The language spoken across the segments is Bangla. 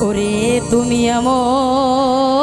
ওরে তুমি আমার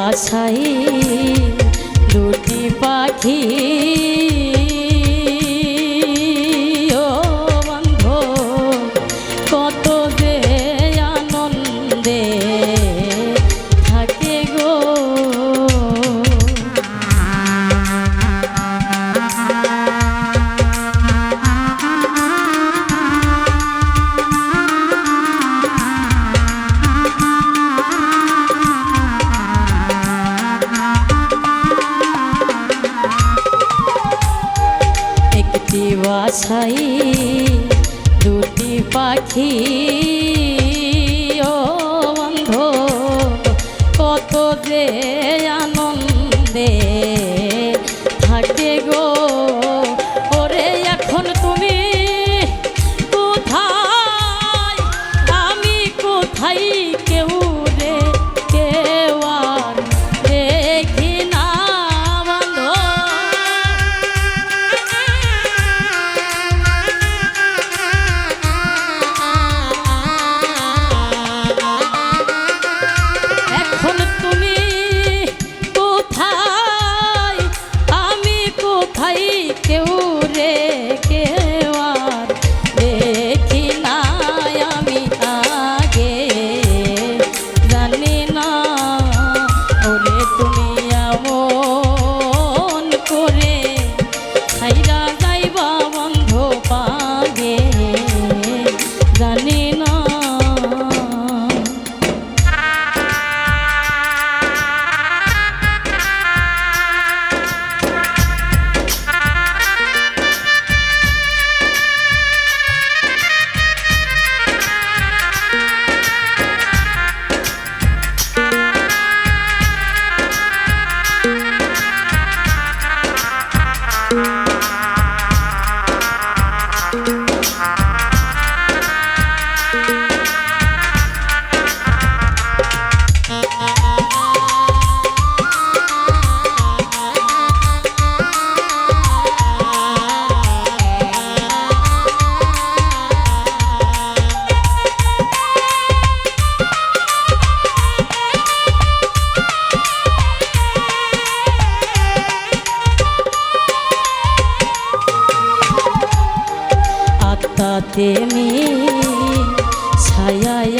আশায় দুটি পাখি বাছাই দুটি পাখি। ও বন্ধ কত যে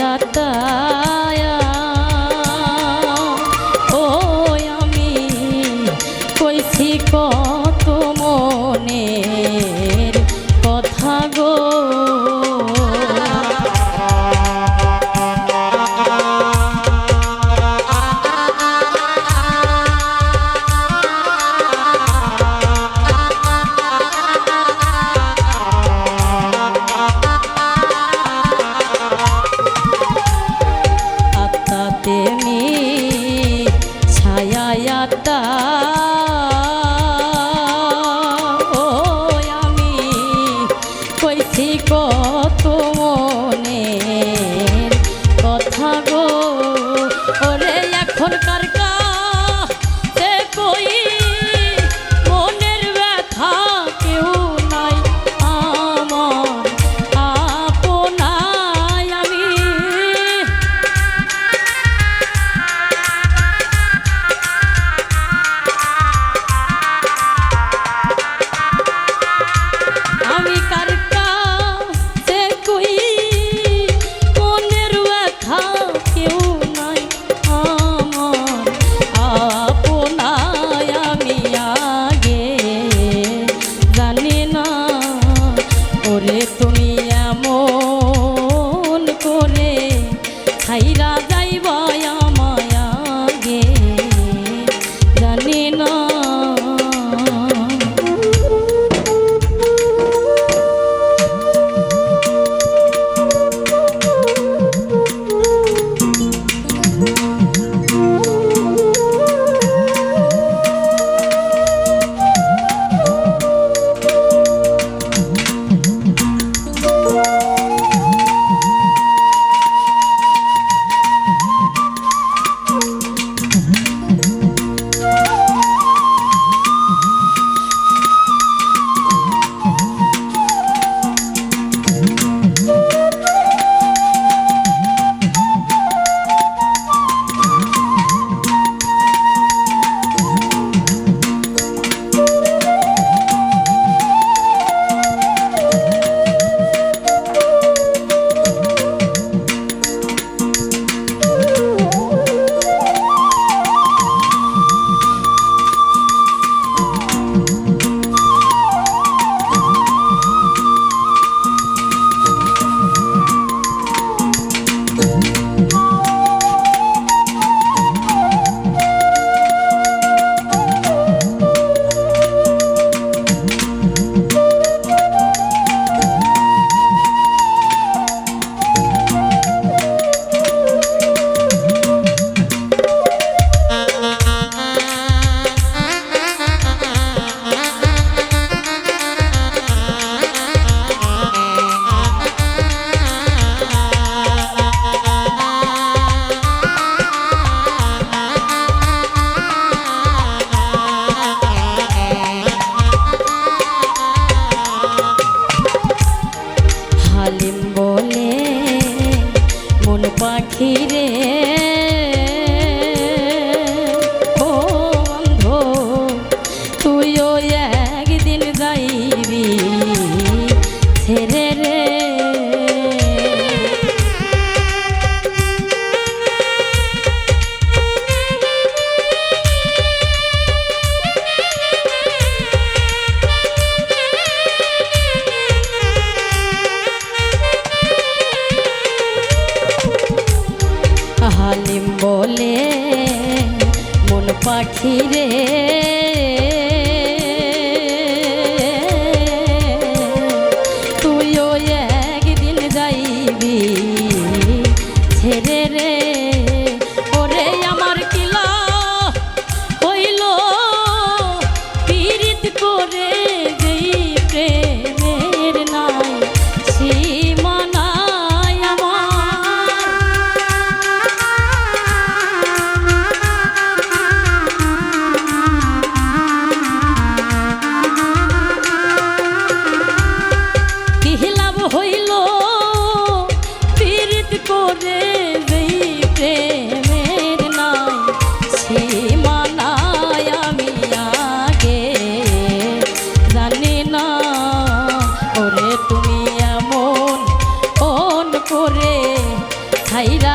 আতা করে তুমি বলে মন পাখি রে। তুইও একদিন যাইবি ছেড়ে রে। রে খাইরা